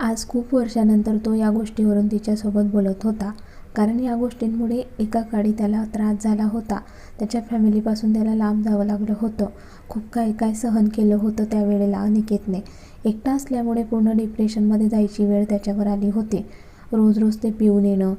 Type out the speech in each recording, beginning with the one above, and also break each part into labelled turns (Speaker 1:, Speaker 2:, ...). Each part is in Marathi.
Speaker 1: आज खूप वर्षानंतर तो या गोष्टीवरून तिच्यासोबत बोलत होता. कारण या गोष्टींमुळे एका काळी त्याला त्रास झाला होता. त्याच्या फॅमिलीपासून त्याला लांब जावं लागलं होतं. खूप काय काय सहन केलं होतं त्यावेळेला अनिकेतने. एकटा असल्यामुळे पूर्ण डिप्रेशनमध्ये जायची वेळ त्याच्यावर आली होती. रोज रोज ते पिऊन येणं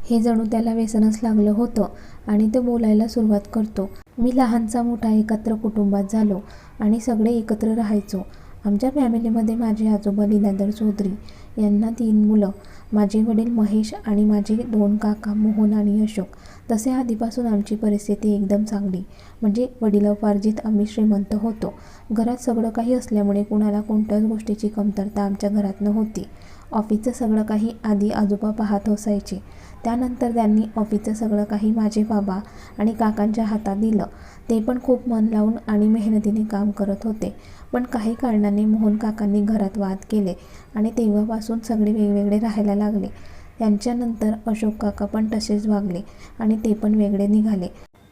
Speaker 1: हे जणू त्याला व्यसनच लागलं होतं आणि तो बोलायला सुरुवात करतो. मी लहानचा मोठा एकत्र कुटुंबात झालो आणि सगळे एकत्र राहायचो. आमच्या फॅमिलीमध्ये माझे आजोबा लीलाधर चौधरी यांना तीन मुलं माझे वडील महेश आणि माझे दोन काका मोहन आणि अशोक. तसे आधीपासून आमची परिस्थिती एकदम चांगली. म्हणजे वडिलोपार्जित आम्ही श्रीमंत होतो घरात सगळं काही असल्यामुळे कुणाला कोणत्याच गोष्टीची कमतरता आमच्या घरात नव्हती. ऑफिसचं सगळं काही आधी आजोबा पाहत असायचे. त्यानंतर त्यांनी ऑफिसचं सगळं काही माझे बाबा आणि काकांच्या हातात दिलं. ते पण खूप मन लावून आणि मेहनतीने काम करत होते. पण काही कारणाने मोहन काकांनी घरात वाद केले आणि तेव्हापासून सगळे वेगवेगळे राहायला लागले. त्यांच्यानंतर अशोक काका पण तसेच वागले आणि ते पण वेगळे निघाले.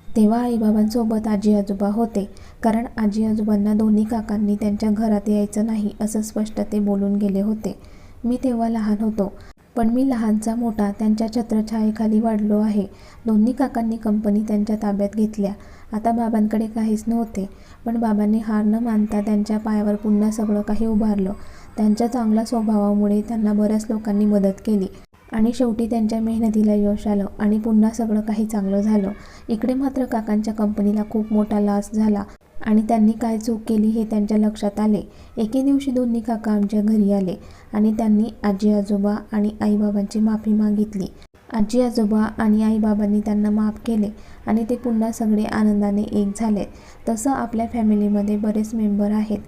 Speaker 1: तेव्हा आईबाबांसोबत आजी आजोबा होते. कारण आजी आजोबांना दोन्ही काकांनी त्यांच्या घरात यायचं नाही असं स्पष्ट ते बोलून गेले होते. मी तेव्हा लहान होतो. पण मी लहानचा मोठा त्यांच्या छत्रछायेखाली वाढलो आहे. दोन्ही काकांनी कंपनी त्यांच्या ताब्यात घेतल्या. आता बाबांकडे काहीच नव्हते. पण बाबांनी हार न मानता त्यांच्या पायावर पुन्हा सगळं काही उभारलं. त्यांच्या चांगल्या स्वभावामुळे त्यांना बऱ्याच लोकांनी मदत केली आणि शेवटी त्यांच्या मेहनतीला यश आलं आणि पुन्हा सगळं काही चांगलं झालं. इकडे मात्र काकांच्या कंपनीला खूप मोठा लॉस झाला आणि त्यांनी काय चूक केली हे त्यांच्या लक्षात आले. एके दिवशी दोन्ही काका आमच्या घरी आले आणि त्यांनी आजी आजोबा आणि आईबाबांची माफी मागितली. आजी आजोबा आणि आईबाबांनी त्यांना माफ केले आणि ते पुन्हा सगळे आनंदाने एक झाले. तसं आपल्या फॅमिलीमध्ये बरेच मेंबर आहेत.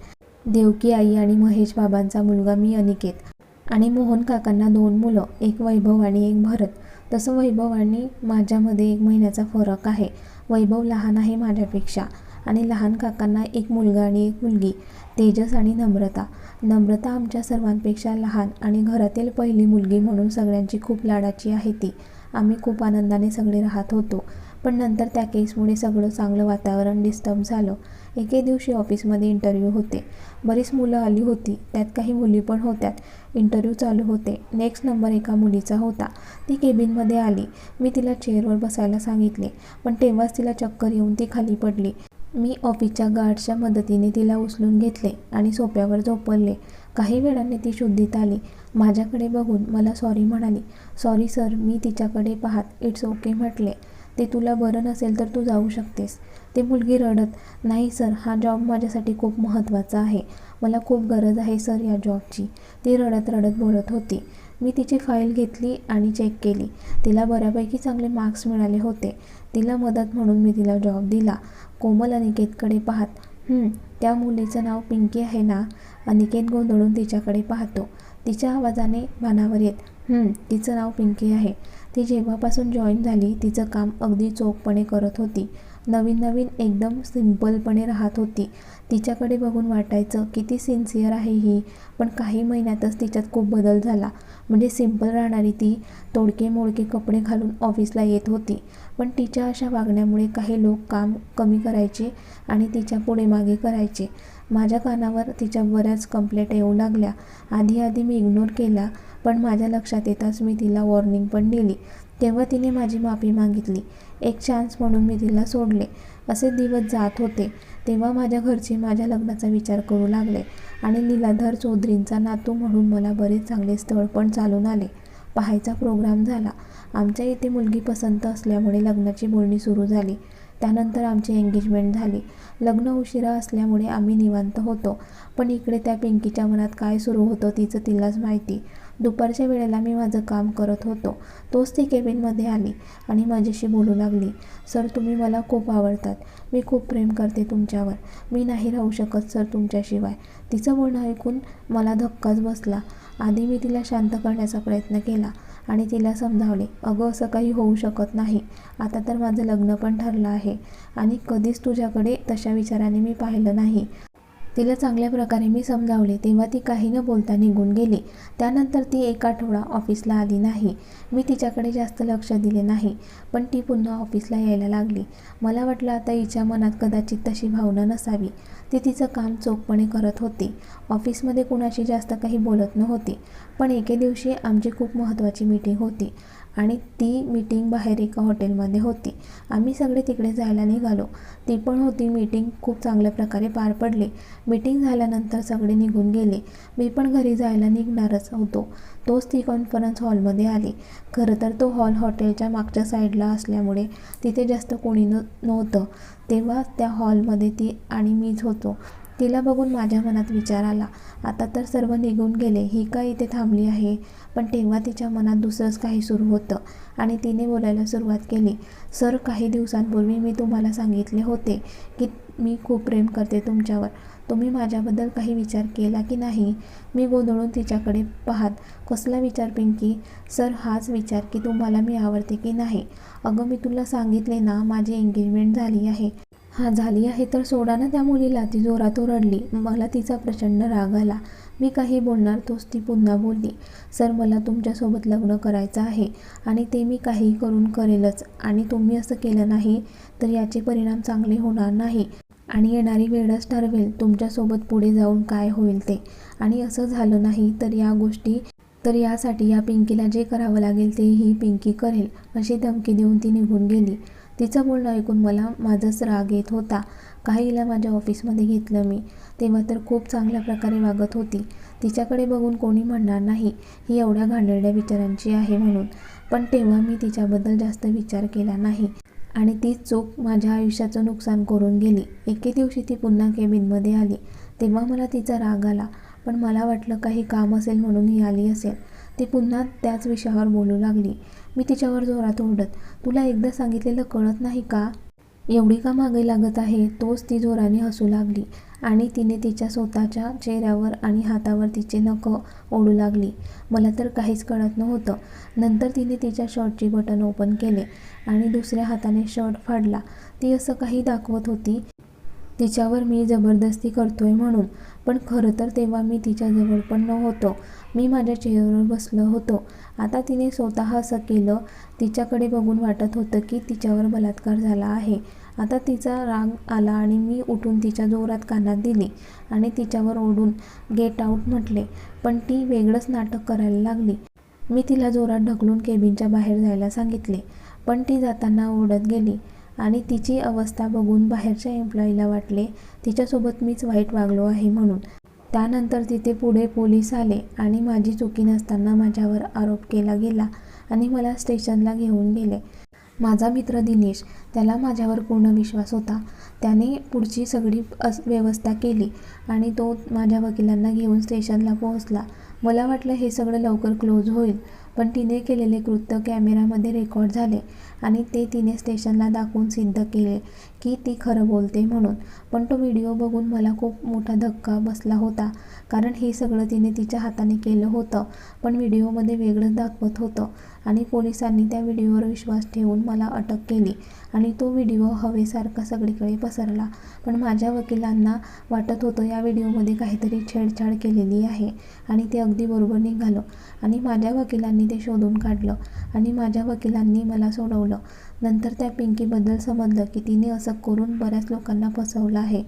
Speaker 1: देवकी आई आणि महेश बाबांचा मुलगा मी अनिकेत आणि मोहन काकांना दोन मुलं एक वैभव आणि एक भरत. तसं वैभव आणि माझ्यामध्ये एक महिन्याचा फरक आहे. वैभव लहान आहे माझ्यापेक्षा आणि लहान काकांना एक मुलगा आणि एक मुलगी तेजस आणि नम्रता. नम्रता आमच्या सर्वांपेक्षा लहान आणि घरातील पहिली मुलगी म्हणून सगळ्यांची खूप लाडाची आहे ती. आम्ही खूप आनंदाने सगळे राहत होतो. पण नंतर त्या केसमुळे सगळं चांगलं वातावरण डिस्टर्ब झालं. एके दिवशी ऑफिसमध्ये इंटरव्ह्यू होते. बरीच मुलं आली होती. त्यात काही मुली पण होत्यात. इंटरव्ह्यू चालू होते. नेक्स्ट नंबर एका मुलीचा होता. ती केबिनमध्ये आली. मी तिला चेअरवर बसायला सांगितले. पण तेव्हाच तिला चक्कर येऊन ती खाली पडली. मी ऑफिसच्या गार्डच्या मदतीने तिला उचलून घेतले आणि सोप्यावर झोपवले काही वेळाने ती शुद्धीत आली. माझ्याकडे बघून मला सॉरी म्हणाली. सॉरी सर मी तिच्याकडे पाहत इट्स ओके म्हटले. ते तुला बरं नसेल तर तू जाऊ शकतेस. ते मुलगी रडत नाही सर हा जॉब माझ्यासाठी खूप महत्त्वाचा आहे. मला खूप गरज आहे सर या जॉबची. ती रडत रडत बोलत होती. मी तिची फाईल घेतली आणि चेक केली. तिला बऱ्यापैकी चांगले मार्क्स मिळाले होते. तिला मदत म्हणून मी तिला जॉब दिला. कोमल अनिकेतकडे पाहत त्या मुलीचं नाव पिंकी आहे ना अनिकेत गोंधळून तिच्याकडे पाहतो. तिच्या आवाजाने भानावर येत तिचं नाव पिंकी आहे. ती जेव्हापासून जॉईन झाली तिचं काम अगदी चोखपणे करत होती. नवीन नवीन एकदम सिम्पलपणे राहत होती. तिच्याकडे बघून वाटायचं किती सिन्सिअर आहे ही. पण काही महिन्यातच तिच्यात खूप बदल झाला. म्हणजे सिंपल राहणारी ती तोडके मोडके कपडे घालून ऑफिसला येत होती. पण तिच्या अशा वागण्यामुळे काही लोक काम कमी करायचे आणि तिच्या पुढे मागे करायचे. माझ्या कानावर तिच्या बऱ्याच कंप्लेंट येऊ लागल्या. आधी आधी मी इग्नोर केला पण माझ्या लक्षात येताच मी तिला वॉर्निंग पण दिली. तेव्हा तिने माझी माफी मागितली. एक चान्स म्हणून मी तिला सोडले. असे दिवस जात होते. तेव्हा माझ्या घरचे माझ्या लग्नाचा विचार करू लागले आणि लीलाधर चौधरींचा नातू म्हणून मला बरेच चांगले स्थळ पण चालून आले. पाहायचा प्रोग्राम झाला. आमच्या इथे मुलगी पसंत असल्यामुळे लग्नाची बोलणी सुरू झाली. त्यानंतर आमची एंगेजमेंट झाली. लग्न उशिरा असल्यामुळे आम्ही निवांत होतो. पण इकडे त्या पिंकीच्या मनात काय सुरू होतं तिचं तिलाच माहिती. दुपारच्या वेळेला मी माझं काम करत होतो. तोच ती केबिनमध्ये आली आणि माझ्याशी बोलू लागली सर तुम्ही मला खूप आवडतात. मी खूप प्रेम करते तुमच्यावर. मी नाही राहू शकत सर तुमच्याशिवाय. तिचं बोलणं ऐकून मला धक्काच बसला. आधी मी तिला शांत करण्याचा प्रयत्न केला आणि तिला समजावले अगं असं काही होऊ शकत नाही. आता तर माझं लग्न पण ठरलं आहे आणि कधीच तुझ्याकडे तशा विचाराने मी पाहिलं नाही. तिला चांगल्या प्रकारे मी समजावले तेव्हा ती काही न बोलता निघून गेली. त्यानंतर ती एक आठवडा ऑफिसला आली नाही. मी तिच्याकडे जास्त लक्ष दिले नाही पण ती पुन्हा ऑफिसला यायला लागली. मला वाटलं आता हिच्या मनात कदाचित तशी भावना नसावी. ती तिचं काम चोखपणे करत होती. ऑफिसमध्ये कुणाशी जास्त काही बोलत नव्हती पण एके दिवशी आमची खूप महत्त्वाची मीटिंग होती. आणि ती मीटिंग बाहेर एका हॉटेलमध्ये होती. आम्ही सगळे तिकडे जायला निघालो. ती पण होती मीटिंग खूप चांगल्या प्रकारे पार पडली. मीटिंग झाल्यानंतर सगळे निघून गेले. मी पण घरी जायला निघणारच होतो. तोच ती कॉन्फरन्स हॉलमध्ये आली. खरं तर तो हॉल हॉटेलच्या मागच्या साईडला असल्यामुळे तिथे जास्त कोणी न नव्हतं. तेव्हा त्या हॉलमध्ये ती आणि मीच होतो. तिला बघून माझ्या मनात विचार आला. आता तर सर्व निघून गेले. ही का इथे थांबली आहे? पण तेव्हा तिच्या मनात दुसरंच काही सुरू होतं आणि तिने बोलायला सुरुवात केली. सर काही दिवसांपूर्वी मी तुम्हाला सांगितले होते की मी खूप प्रेम करते तुमच्यावर. तुम्ही माझ्याबद्दल काही विचार केला की नाही? मी गोंधळून तिच्याकडे पाहत कसला विचार पिंकी? सर हाच विचार की तुम्हाला मी आवडते की नाही? अगं मी तुला सांगितले ना माझी एंगेजमेंट झाली आहे. हा झाली आहे तर सोडा ना त्या मुलीला. ती जोरात ओरडली मला तिचा प्रचंड राग आला. मी काही बोलणार तोच ती पुन्हा बोलली. सर मला तुमच्यासोबत लग्न करायचं आहे आणि ते मी काही करून करेलच. आणि तुम्ही असं केलं नाही तर याचे परिणाम चांगले होणार नाही. आणि येणारी वेळच ठरवेल. तुमच्यासोबत पुढे जाऊन काय होईल ते. आणि असं झालं नाही तर या गोष्टी तर यासाठी या पिंकीला जे करावं लागेल ते ही पिंकी करेल अशी धमकी देऊन ती निघून गेली. तिचं बोलणं ऐकून मला माझाच राग येत होता. काहीला माझ्या ऑफिसमध्ये घेतलं मी. तेव्हा तर खूप चांगल्या प्रकारे वागत होती. तिच्याकडे बघून कोणी म्हणणार नाही ही एवढ्या घाणेरड्या विचारांची आहे म्हणून. पण तेव्हा मी तिच्याबद्दल जास्त विचार केला नाही. आणि तीच चूक माझ्या आयुष्याचं नुकसान करून गेली. एके दिवशी ती पुन्हा केबिनमध्ये आली. तेव्हा मला तिचा राग आला. पण मला वाटलं काही काम असेल म्हणून ही आली असेल. ती पुन्हा त्याच विषयावर बोलू लागली. मी तिच्यावर जोरात ओरडत तुला एकदा सांगितलेलं कळत नाही का? एवढी का मागे लागत आहे? तोच ती जोराने हसू लागली आणि तिने तिच्या स्वतःच्या चेहऱ्यावर आणि हातावर तिचे नखं ओढू लागली. मला तर काहीच कळत नव्हतं. नंतर तिने तिच्या शर्टची बटन ओपन केले आणि दुसऱ्या हाताने शर्ट फाडला. ती असं काही दाखवत होती तिच्यावर मी जबरदस्ती करतोय म्हणून. पण खरं तर तेव्हा मी तिच्याजवळ पण नव्हतो. मी माझ्या चेअरवर बसलो होतो. आता तिने स्वतः असं केलं तिच्याकडे बघून वाटत होतं की तिच्यावर बलात्कार झाला आहे. आता तिचा राग आला आणि मी उठून तिच्या जोरात कानात दिली आणि तिच्यावर ओढून गेट आऊट म्हटले. पण ती वेगळंच नाटक करायला लागली. मी तिला जोरात ढकलून केबिनच्या बाहेर जायला सांगितले. पण ती जाताना ओढत गेली. आणि तिची अवस्था बघून बाहेरच्या एम्प्लॉईला वाटले तिच्यासोबत मीच वाईट वागलो आहे म्हणून त्यानंतर तिथे पुढे पोलीस आले आणि माझी चुकी नसताना माझ्यावर आरोप केला गेला आणि मला स्टेशनला घेऊन गेले. माझा मित्र दिनेश त्याला माझ्यावर पूर्ण विश्वास होता. त्याने पुढची सगळी अस व्यवस्था केली आणि तो माझ्या वकिलांना घेऊन स्टेशनला पोहोचला. मला वाटलं हे सगळं लवकर क्लोज होईल पण तिने केलेले कृत्य कॅमेरामध्ये रेकॉर्ड झाले आणि ते तिने स्टेशनला दाखवून सिद्ध केले की ती खरं बोलते म्हणून. पण तो व्हिडिओ बघून मला खूप मोठा धक्का बसला होता कारण हे सगळं तिने तिच्या हाताने केलं होतं पण व्हिडिओमध्ये वेगळंच दाखवत होतं. आणि पोलिसांनी त्या व्हिडिओवर विश्वास ठेवून मला अटक केली आणि तो व्हिडिओ हवेसारखा सगळीकडे पसरला. पण माझ्या वकिलांना वाटत होतं या व्हिडिओमध्ये काहीतरी छेडछाड केलेली आहे आणि ते अगदी बरोबर निघालं आणि माझ्या वकिलांनी ते शोधून काढलं आणि माझ्या वकिलांनी मला सोडवलं. नंतर त्या पिंकीबद्दल समजलं की तिने असं करून बऱ्याच लोकांना फसवलं आहे.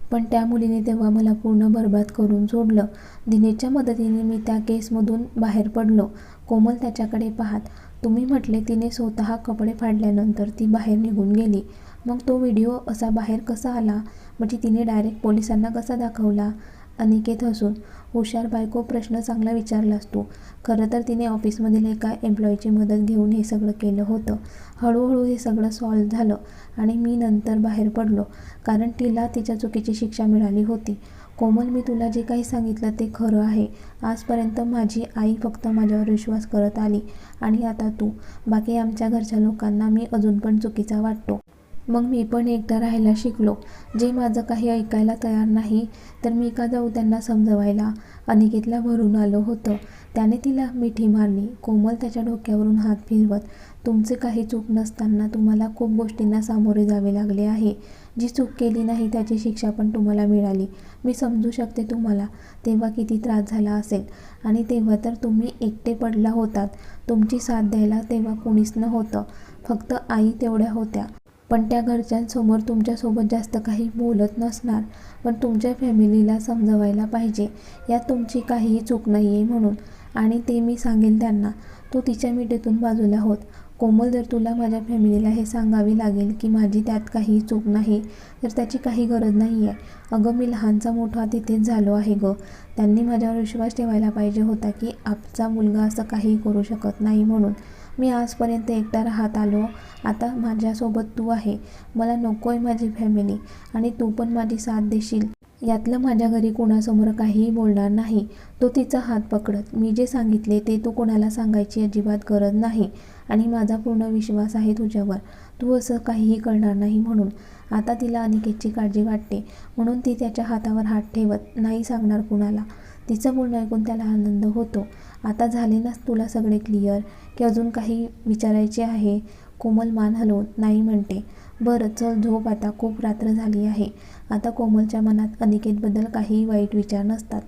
Speaker 1: पण त्या मुलीने तेव्हा मला पूर्ण बरबाद करून सोडलं. दिनेशच्या मदतीने मी त्या केसमधून बाहेर पडलो कोमल त्याच्याकडे पाहत तुम्ही म्हटले तिने स्वतः कपडे फाडल्यानंतर ती बाहेर निघून गेली. मग तो व्हिडिओ असा बाहेर कसा आला? म्हणजे तिने डायरेक्ट पोलिसांना कसा दाखवला? अनिकेत हसून हुशार बायको प्रश्न चांगला विचारला असतो खरं तर तिने ऑफिसमधील एका एम्प्लॉईची मदत घेऊन हे सगळं केलं होतं. हळूहळू हे सगळं सॉल्व झालं आणि मी नंतर बाहेर पडलो कारण तिला तिच्या चुकीची शिक्षा मिळाली होती. कोमल मी तुला जे काही सांगितलं ते खरं आहे. आजपर्यंत माझी आई फक्त माझ्यावर विश्वास करत आली आणि आता तू. बाकी आमच्या घरच्या लोकांना मी अजून पण चुकीचा वाटतो. मग मी पण एकटा राहायला शिकलो. जे माझं काही ऐकायला तयार नाही तर मी का जाऊ त्यांना समजवायला? अनिकेतला भरून आलो होतं. त्याने तिला मिठी मारली. कोमल त्याच्या डोक्यावरून हात फिरवत तुमचे काही चूक नसताना तुम्हाला खूप गोष्टींना सामोरे जावे लागले आहे. जी चूक केली नाही त्याची शिक्षा पण तुम्हाला मिळाली. मी समजू शकते तुम्हाला तेव्हा किती त्रास झाला असेल. आणि तेव्हा तर तुम्ही एकटे पडला होतात. तुमची साथ द्यायला तेव्हा कोणीच नव्हतं. फक्त आई तेवढ्या होत्या. पण त्या घरच्यांसमोर तुमच्यासोबत जास्त काही बोलत नसणार. पण तुमच्या फॅमिलीला समजवायला पाहिजे. यात तुमची काहीही चूक नाही आहे म्हणून. आणि ते मी सांगेन त्यांना. तो तिच्या मिठीतून बाजूला होत. कोमल जर तुला माझ्या फॅमिलीला हे सांगावे लागेल की माझी त्यात काही चूक नाही तर त्याची काही गरज नाही आहे अगं मी लहानचा मोठा तिथेच झालो आहे गं. त्यांनी माझ्यावर विश्वास ठेवायला पाहिजे होता की आपचा मुलगा असं काही करू शकत नाही म्हणून. मी आजपर्यंत एकटा राहत आलो. आता माझ्यासोबत तू आहे. मला नको आहे माझी फॅमिली आणि तू पण माझी साथ देशील. यातलं माझ्या घरी कोणासमोर काहीही बोलणार नाही. तो तिचा हात पकडत मी जे सांगितले ते तू कोणाला सांगायची अजिबात गरज नाही आणि माझा पूर्ण विश्वास आहे तुझ्यावर. तू असं काहीही करणार नाही म्हणून. आता तिला अनिकेतची काळजी वाटते. म्हणून ती त्याच्या हातावर हात ठेवत नाही सांगणार कुणाला. तिचं बोलणं ऐकून त्याला आनंद होतो. आता झाले ना तुला सगळे क्लिअर? की अजून काही विचारायचे आहे? कोमल मान हलवून नाही म्हणते. बरं चल झोप आता. खूप रात्र झाली आहे. आता कोमलच्या मनात अनिकेतबद्दल काहीही वाईट विचार नसतात.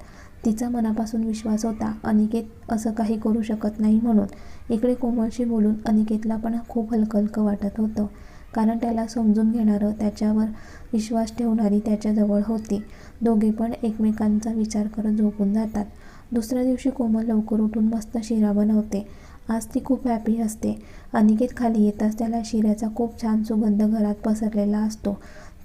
Speaker 1: तिचा मनापासून विश्वास होता अनिकेत असं काही करू शकत नाही म्हणून. इकडे कोमलशी बोलून अनिकेतला पण खूप हलकं हलकं वाटत होतं. कारण त्याला समजून घेणारं त्याच्यावर विश्वास ठेवणारी त्याच्याजवळ होती. दोघे पण एकमेकांचा विचार करत झोपून जातात. दुसऱ्या दिवशी कोमल लवकर उठून मस्त शिरा बनवते. आज ती खूप हॅपी असते. अनिकेत खाली येताच त्याला शिऱ्याचा खूप छान सुगंध घरात पसरलेला असतो.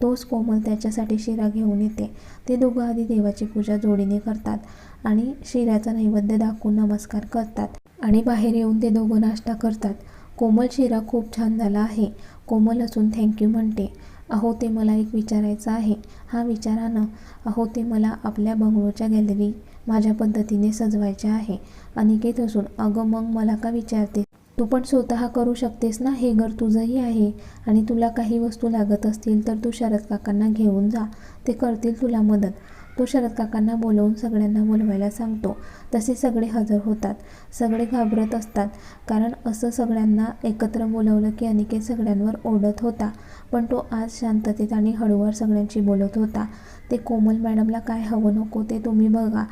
Speaker 1: तोच कोमल त्याच्यासाठी शिरा घेऊन येते. ते दोघं आधी देवाची पूजा जोडीने करतात आणि शिऱ्याचा नैवेद्य दाखवून नमस्कार करतात आणि बाहेर येऊन ते दोघं नाश्ता करतात. कोमल शिरा खूप छान झाला आहे. कोमल असून थँक्यू म्हणते. अहो ते मला एक विचारायचं आहे. हा विचारानं अहो ते मला आपल्या बंगलोच्या गॅलरी माझ्या पद्धतीने सजवायचे आहे. अनिकेत असून अगं मग मला का विचारते तू पण स्वतः करू शकतेस ना? हे घर तुझंही आहे. आणि तुला काही वस्तू लागत असतील तर तू शरद काकांना घेऊन जा. ते करतील तुला मदत. तो शरद काकांना बोलवून सगळ्यांना बोलवायला सांगतो. तसे सगळे हजर होतात. सगळे घाबरत असतात. कारण असं सगळ्यांना एकत्र बोलवलं की अनिकेत सगळ्यांवर ओढत होता. पण तो आज शांततेत आणि हळूवार सगळ्यांशी बोलत होता. ते कोमल मॅडमला काय हवं नको ते तुम्ही बघा.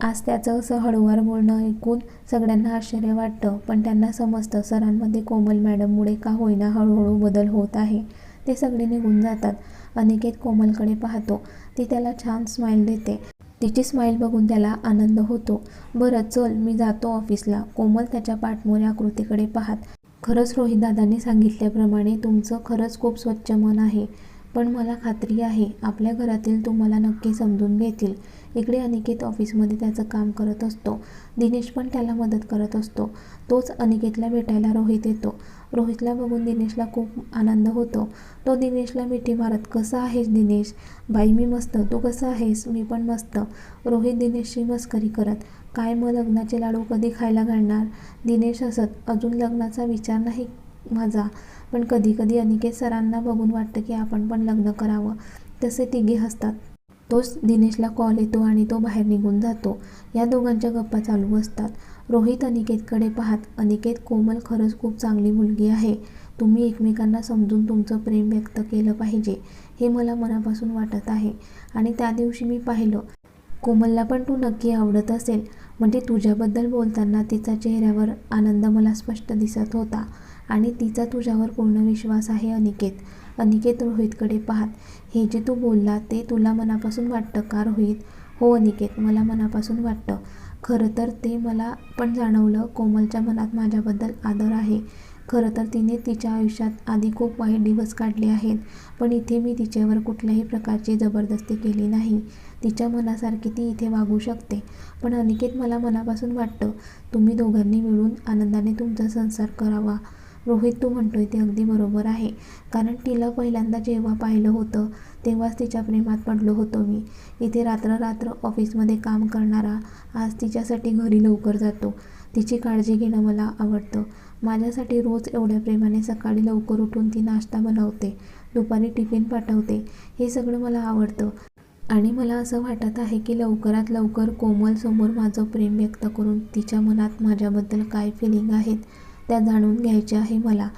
Speaker 1: आज त्याचं असं हळूवार बोलणं ऐकून सगळ्यांना आश्चर्य वाटतं पण त्यांना समजतं सरांमध्ये कोमल मॅडममुळे का होईना हळूहळू बदल होत आहे. ते सगळे निघून जातात. अनिकेत कोमलकडे पाहतो. ती त्याला छान स्माईल देते. तिची स्माईल बघून त्याला आनंद होतो. बरं चल मी जातो ऑफिसला कोमल त्याच्या पाठमोऱ्या आकृतीकडे पाहत. खरंच रोहितदादांनी सांगितल्याप्रमाणे तुमचं खरंच खूप स्वच्छ मन आहे. पण मला खात्री आहे आपल्या घरातील तुम्हाला नक्की समजून घेतील. इकडे अनिकेत ऑफिसमध्ये त्याचं काम करत असतो. दिनेश पण त्याला मदत करत असतो. तोच अनिकेतला भेटायला रोहित येतो. रोहितला बघून दिनेशला खूप आनंद होतो. तो दिनेशला मिठी मारत कसा आहेस दिनेश? बाई मी मस्त. तू कसा आहेस? मी पण मस्त. रोहित दिनेशची मस्करी करत काय मग लग्नाचे लाडू कधी खायला घालणार? दिनेश हसत अजून लग्नाचा विचार नाही माझा. पण कधीकधी अनिकेत सरांना बघून वाटतं की आपण पण लग्न करावं. तसे तिघे हसतात. तोच दिनेशला कॉल येतो आणि तो बाहेर निघून जातो. या दोघांच्या गप्पा चालू असतात. रोहित अनिकेतकडे पाहत अनिकेत कोमल खरंच खूप चांगली मुलगी आहे. तुम्ही एकमेकांना समजून तुमचं प्रेम व्यक्त केलं पाहिजे. हे मला मनापासून वाटत आहे. आणि त्या दिवशी मी पाहिलं. कोमलला पण तू नक्की आवडत असेल. म्हणजे तुझ्याबद्दल बोलताना तिचा चेहऱ्यावर आनंद मला स्पष्ट दिसत होता. आणि तिचा तुझ्यावर पूर्ण विश्वास आहे अनिकेत. अनिकेत रोहितकडे पाहत हे जे तू बोलला ते तुला मनापासून वाटतं का रोहित? हो अनिकेत मला मनापासून वाटतं. खरं तर ते मला पण जाणवलं. कोमलच्या मनात माझ्याबद्दल आदर आहे. खरं तर तिने तिच्या आयुष्यात आधी खूप वाईट दिवस काढले आहेत पण इथे मी तिच्यावर कुठल्याही प्रकारची जबरदस्ती केली नाही. तिच्या मनासारखी ती इथे वागू शकते. पण अनिकेत मला मनापासून वाटतं तुम्ही दोघांनी मिळून आनंदाने तुमचा संसार करावा. रोहित तू म्हणतोय ते अगदी बरोबर आहे. कारण तिला पहिल्यांदा जेव्हा पाहिलं होतं तेव्हाच तिच्या प्रेमात पडलो होतो मी. इथे रात्र रात्र ऑफिसमध्ये काम करणारा आज तिच्यासाठी घरी लवकर जातो. तिची काळजी घेणं मला आवडतं. माझ्यासाठी रोज एवढ्या प्रेमाने सकाळी लवकर उठून ती नाश्ता बनवते दुपारी टिफिन पाठवते हे सगळं मला आवडतं. आणि मला असं वाटत आहे की लवकरात लवकर कोमलसमोर माझं प्रेम व्यक्त करून तिच्या मनात माझ्याबद्दल काय फिलिंग आहेत त्या जाणून घ्यायच्या आहे मला.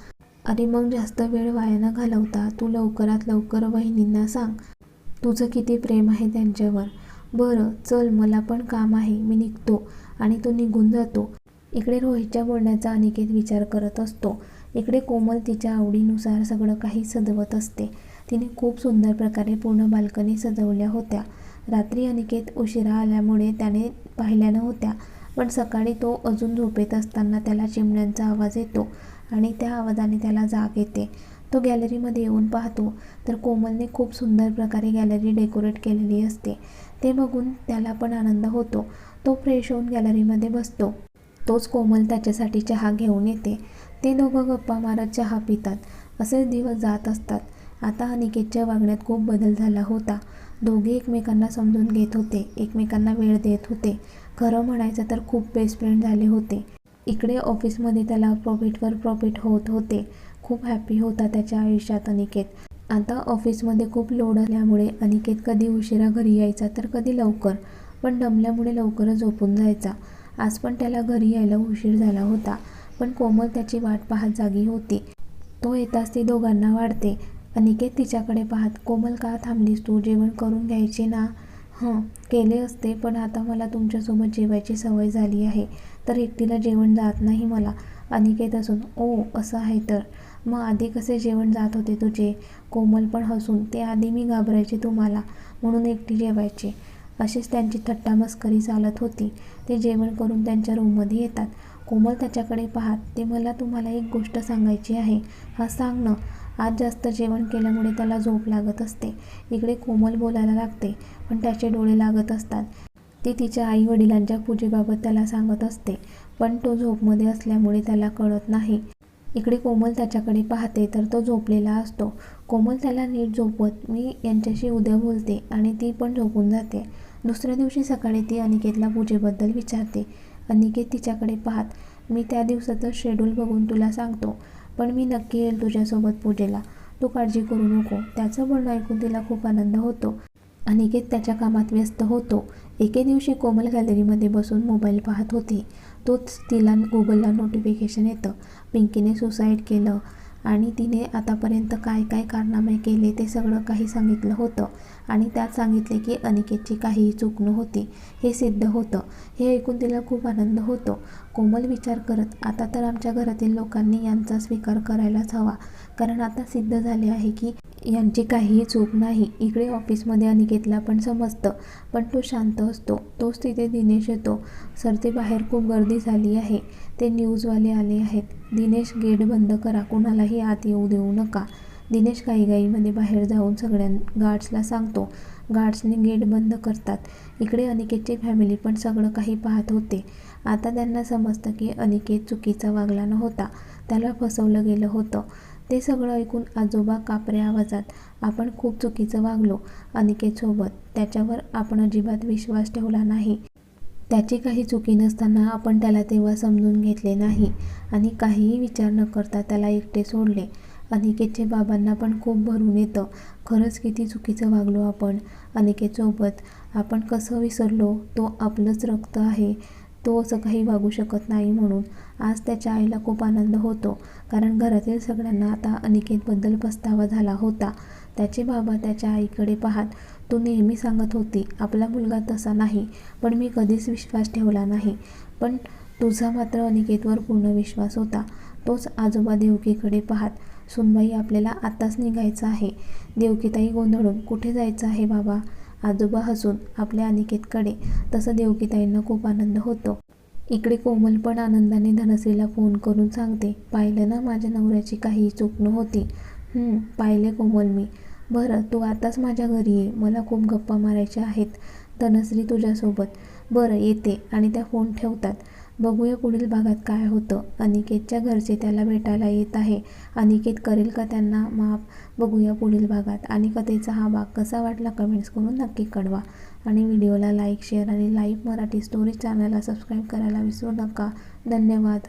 Speaker 1: अरे मग जास्त वेळ वाया न घालवता तू लवकरात लवकर वहिनींना सांग. तुझं किती प्रेम आहे त्यांच्यावर. बरं चल मला पण काम आहे मी निघतो आणि तो निघून जातो. इकडे रोहितच्या बोलण्याचा अनिकेत विचार करत असतो. इकडे कोमल तिच्या आवडीनुसार सगळं काही सजवत असते. तिने खूप सुंदर प्रकारे पूर्ण बाल्कनी सजवल्या होत्या. रात्री अनिकेत उशिरा आल्यामुळे त्याने पाहिल्या नव्हत्या. पण सकाळी तो अजून झोपेत असताना त्याला चिमण्यांचा आवाज येतो आणि त्या आवाजाने त्याला जाग येते. तो गॅलरीमध्ये येऊन पाहतो. तर कोमलने खूप सुंदर प्रकारे गॅलरी डेकोरेट केलेली असते. ते बघून त्याला पण आनंद होतो. तो फ्रेश होऊन गॅलरीमध्ये बसतो. तोच कोमल त्याच्यासाठी चहा घेऊन येते. ते दोघं गप्पा मारत चहा पितात. असेच दिवस जात असतात. आता अनिकेतच्या वागण्यात खूप बदल झाला होता. दोघे एकमेकांना समजून घेत होते. एकमेकांना वेळ देत होते. खरं म्हणायचं तर खूप बेस्ट फ्रेंड झाले होते. इकडे ऑफिसमध्ये त्याला प्रॉफिटवर प्रॉफिट होत होते. खूप हॅपी होता त्याच्या आयुष्यात अनिकेत. आता ऑफिसमध्ये खूप लोड आल्यामुळे अनिकेत कधी उशिरा घरी यायचा तर कधी लवकर पण दमल्यामुळे लवकरच झोपून जायचा. आज पण त्याला घरी यायला उशीर झाला होता पण कोमल त्याची वाट पाहत जागी होती. तो येताच ती दोघांना वाढते. अनिकेत तिच्याकडे पाहत कोमल का थांबलीस तू? जेवण करून घ्यायचे ना? हां केले असते पण आता मला तुमच्यासोबत जेवायची सवय झाली आहे. तर एकटीला जेवण जात नाही मला. अनिकेत असून ओ असं आहे तर. मग आधी कसे जेवण जात होते तुझे कोमल पण हसून ते आधी मी घाबरायचे तुम्हाला. म्हणून एकटी जेवायचे. अशीच त्यांची थट्टा मस्करी चालत होती. ते जेवण करून त्यांच्या रूममध्ये येतात. कोमल त्याच्याकडे पाहत ते मला तुम्हाला एक गोष्ट सांगायची आहे. हा सांग ना. आज जास्त जेवण केल्यामुळे त्याला झोप लागत असते. इकडे कोमल बोलायला लागते पण त्याचे डोळे लागत असतात. ती तिच्या आई वडिलांच्या पूजेबाबत त्याला सांगत असते पण तो झोपमध्ये असल्यामुळे त्याला कळत नाही. इकडे कोमल त्याच्याकडे पाहते तर तो झोपलेला असतो. कोमल त्याला नीट झोपवत मी यांच्याशी उद्या बोलते आणि ती पण झोपून जाते. दुसऱ्या दिवशी सकाळी ती अनिकेतला पूजेबद्दल विचारते. अनिकेत तिच्याकडे पाहत मी त्या दिवसाचं शेड्यूल बघून तुला सांगतो. पण मी नक्की येईल तुझ्यासोबत पूजेला. तू काळजी करू नको. त्याचं बोलणं ऐकून तिला खूप आनंद होतो. अनिकेत त्याच्या कामात व्यस्त होतो. एके दिवशी कोमल गॅलरीमध्ये बसून मोबाईल पाहत होती. तोच तिला गुगलला नोटिफिकेशन येतं. पिंकीने सुसाईड केलं. आणि तिने आतापर्यंत काय काय कारनामे केले ते सगळं काही सांगितलं होतं. आणि त्यात सांगितले की अनिकेतची काहीही चूक नव्हती. हे सिद्ध होतं. हे ऐकून तिला खूप आनंद होतो. कोमल विचार करत आता तर आमच्या घरातील लोकांनी यांचा स्वीकार करायलाच हवा. कारण आता सिद्ध झाले आहे की यांची काहीही चूक नाही. इकडे ऑफिसमध्ये अनिकेतला पण समजतं पण तो शांत असतो. तोच तिथे दिनेश येतो. सर ते बाहेर खूप गर्दी झाली आहे. ते न्यूजवाले आले आहेत. दिनेश गेट बंद करा. कुणालाही आत येऊ देऊ नका. दिनेश घाईघाईमध्ये बाहेर जाऊन सगळ्यां गार्ड्सला सांगतो. गार्ड्सने गेट बंद करतात. इकडे अनिकेतची फॅमिली पण सगळं काही पाहत होते. आता त्यांना समजतं की अनिकेत चुकीचा वागला नव्हता. त्याला फसवलं गेलं होतं. ते सगळं ऐकून आजोबा कापऱ्या आवाजात आपण खूप चुकीचं वागलो अनिकेतसोबत त्याच्यावर आपण अजिबात विश्वास ठेवला नाही. त्याची काही चुकी नसताना आपण त्याला तेव्हा समजून घेतले नाही आणि काहीही विचार न करता त्याला एकटे सोडले. अनिकेतचे बाबांना पण खूप भरून येतं. खरंच किती चुकीचं वागलो आपण. अनिकेतसोबत आपण कसं विसरलो? तो आपलंच रक्त आहे. तो असं काही वागू शकत नाही म्हणून आज त्याच्या आईला खूप आनंद होतो. कारण घरातील सगळ्यांना आता अनिकेतबद्दल पस्तावा झाला होता. त्याचे बाबा त्याच्या आईकडे पाहत तू नेहमी सांगत होती आपला मुलगा तसा नाही पण मी कधीच विश्वास ठेवला नाही. पण तुझा मात्र अनिकेतवर पूर्ण विश्वास होता. तोच आजोबा देवकीकडे पाहत सुनबाई आपल्याला आत्ताच निघायचं आहे. देवकीताई गोंधळून कुठे जायचं आहे बाबा? आजोबा हसून आपल्या अनिकेतकडे तसं देवकीताईंना खूप आनंद होतो. इकडे कोमल पण आनंदाने धनश्रीला फोन करून सांगते पाहिलं ना माझ्या नवऱ्याची काही चूक नव्हती. पाहिले कोमल मी. बरं तू आताच माझ्या घरी ये मला खूप गप्पा मारायच्या आहेत धनश्री तुझ्यासोबत. बरं येते. आणि त्या फोन ठेवतात. बघूया पुढील भागात काय होतं. अनिकेतच्या घरचे त्याला भेटायला येत आहे. अनिकेत करेल का त्यांना माफ? बघूया पुढील भागात. आणि कथेचा हा भाग कसा वाटला कमेंट्स करून नक्की कळवा. आणि व्हिडिओला लाईक शेअर आणि लाईव्ह मराठी स्टोरी चॅनलला सबस्क्राईब करायला विसरू नका. धन्यवाद.